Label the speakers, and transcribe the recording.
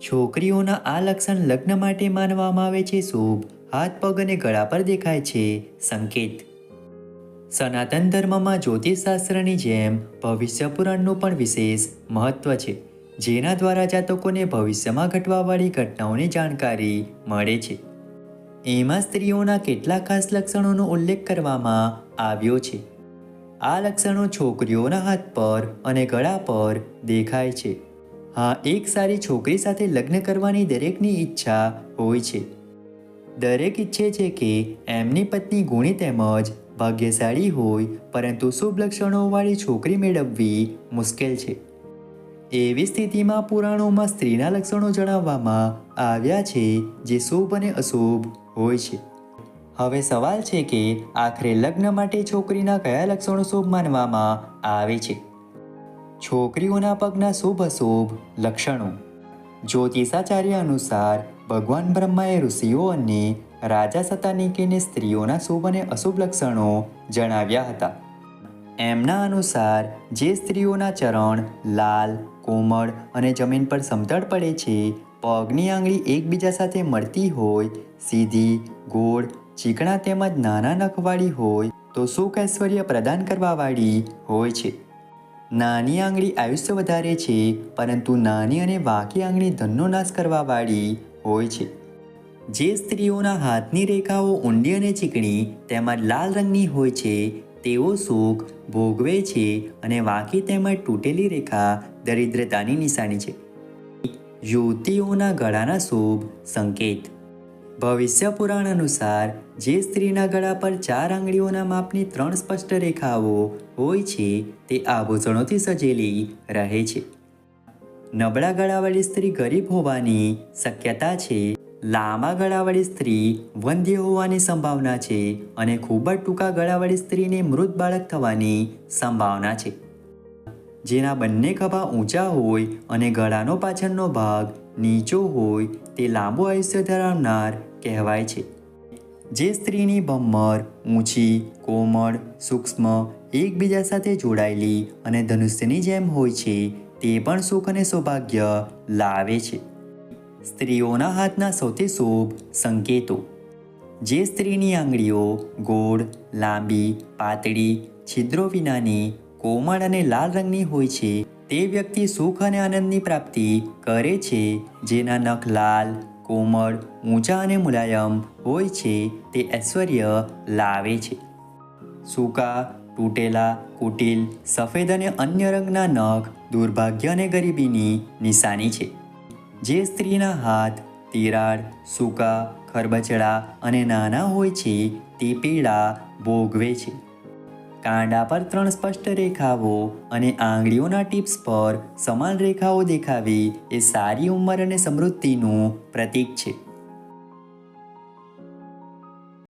Speaker 1: છોકરીઓના આ લક્ષણ લગ્ન માટે માનવામાં આવે છે, શુભ. હાથ, પગ અને ગળા પર દેખાય છે. સંકેત. સનાતન ધર્મમાં જ્યોતિષશાસ્ત્રની જેમ ભવિષ્ય પુરાણનું પણ વિશેષ મહત્વ છે. જેના દ્વારા જાતકોને ભવિષ્યમાં ઘટવાવાળી ઘટનાઓની જાણકારી મળે છે. એમાં સ્ત્રીઓના કેટલાક ખાસ લક્ષણોનો ઉલ્લેખ કરવામાં આવ્યો છે. આ લક્ષણો છોકરીઓના હાથ પર અને ગળા પર દેખાય છે. હા, એક સારી છોકરી સાથે લગ્ન કરવાની દરેકની ઈચ્છા હોય છે. દરેક ઈચ્છે છે કે એમની પત્ની ગુણી તેમજ ભાગ્યશાળી હોય, પરંતુ શુભ લક્ષણોવાળી છોકરી મેળવવી મુશ્કેલ છે. એવી સ્થિતિમાં પુરાણોમાં સ્ત્રીના લક્ષણો જણાવવામાં આવ્યા છે જે શુભ અને અશુભ હોય છે. હવે સવાલ છે કે આખરે લગ્ન માટે છોકરીના કયા લક્ષણો શુભ માનવામાં આવે છે? છોકરીઓના પગના શુભ અશુભ લક્ષણો. જ્યોતિષાચાર્ય અનુસાર ભગવાન બ્રહ્માએ ઋષિઓ અને રાજા સતાનિકીને સ્ત્રીઓના શુભ અને અશુભ લક્ષણો જણાવ્યા હતા. એમના અનુસાર જે સ્ત્રીઓના ચરણ લાલ, કોમળ અને જમીન પર સમતળ પડે છે, પગની આંગળી એકબીજા સાથે મળતી હોય, સીધી, ગોળ, ચીકણા તેમજ નાના નખવાળી હોય તો સુખ ઐશ્વર્ય પ્રદાન કરવાવાળી હોય છે. નાની આંગળી આયુષ્ય વધારે છે, પરંતુ નાની અને વાંકી આંગળી ધનનો નાશ કરવાવાળી હોય છે. જે સ્ત્રીઓના હાથની રેખાઓ ઊંડી અને ચીકણી તેમજ લાલ રંગની હોય છે, તેઓ સુખ, ભોગવે છે અને વાંકી તેમજ તૂટેલી રેખા દરિદ્રતાની નિશાની છે. યુવતીઓના ગળાના શુભ, સંકેત ભવિષ્ય પુરાણ અનુસાર, જે સ્ત્રીના ગળા પર ચાર આંગળીઓના માપની ત્રણ સ્પષ્ટ રેખાઓ હોય છે, તે આભૂષણોથી સજેલી રહે છે. નબળા ગળાવાળી સ્ત્રી ગરીબ હોવાની શક્યતા છે. લાંબા ગળાવાળી સ્ત્રી વંધ્ય હોવાની સંભાવના છે અને ખૂબ જ ટૂંકા ગળાવાળી સ્ત્રીને મૃત બાળક થવાની સંભાવના છે. જેના બંને ખભા ઊંચા હોય અને ગળાનો પાછળનો ભાગ નીચો હોય તે લાંબો આયુષ્ય ધરાવનાર કહેવાય છે. જે સ્ત્રીની ભમર, ઊંચી, કોમળ, સૂક્ષ્મ, એકબીજા સાથે જોડાયેલી અને ધનુષ્યની જેમ હોય છે, તે પણ સુખ અને સૌભાગ્ય લાવે છે. સ્ત્રીઓના હાથના સૌથી શુભ સંકેતો. જે સ્ત્રીની આંગળીઓ ગોળ, લાંબી, પાતળી, છિદ્રો વિનાની કોમળ અને લાલ રંગની હોય છે તે વ્યક્તિ સુખ અને આનંદની પ્રાપ્તિ કરે છે. જેના નખ લાલ, કોમળ, ઊંચા અને મુલાયમ હોય છે, તે ઐશ્વર્ય લાવે છે. સૂકા, તૂટેલા, કુટિલ, સફેદ અને અન્ય રંગના નખ દુર્ભાગ્ય અને ગરીબીની નિશાની છે. જે સ્ત્રીના હાથ તિરાડ, સૂકા, ખરબચડા અને નાના હોય છે, તે પીડા ભોગવે છે. કાંડા પર ત્રણ સ્પષ્ટ રેખાઓ અને આંગળીઓના ટીપ્સ પર સમાન રેખાઓ દેખાવી એ સારી ઉંમર અને સમૃદ્ધિનું પ્રતીક છે.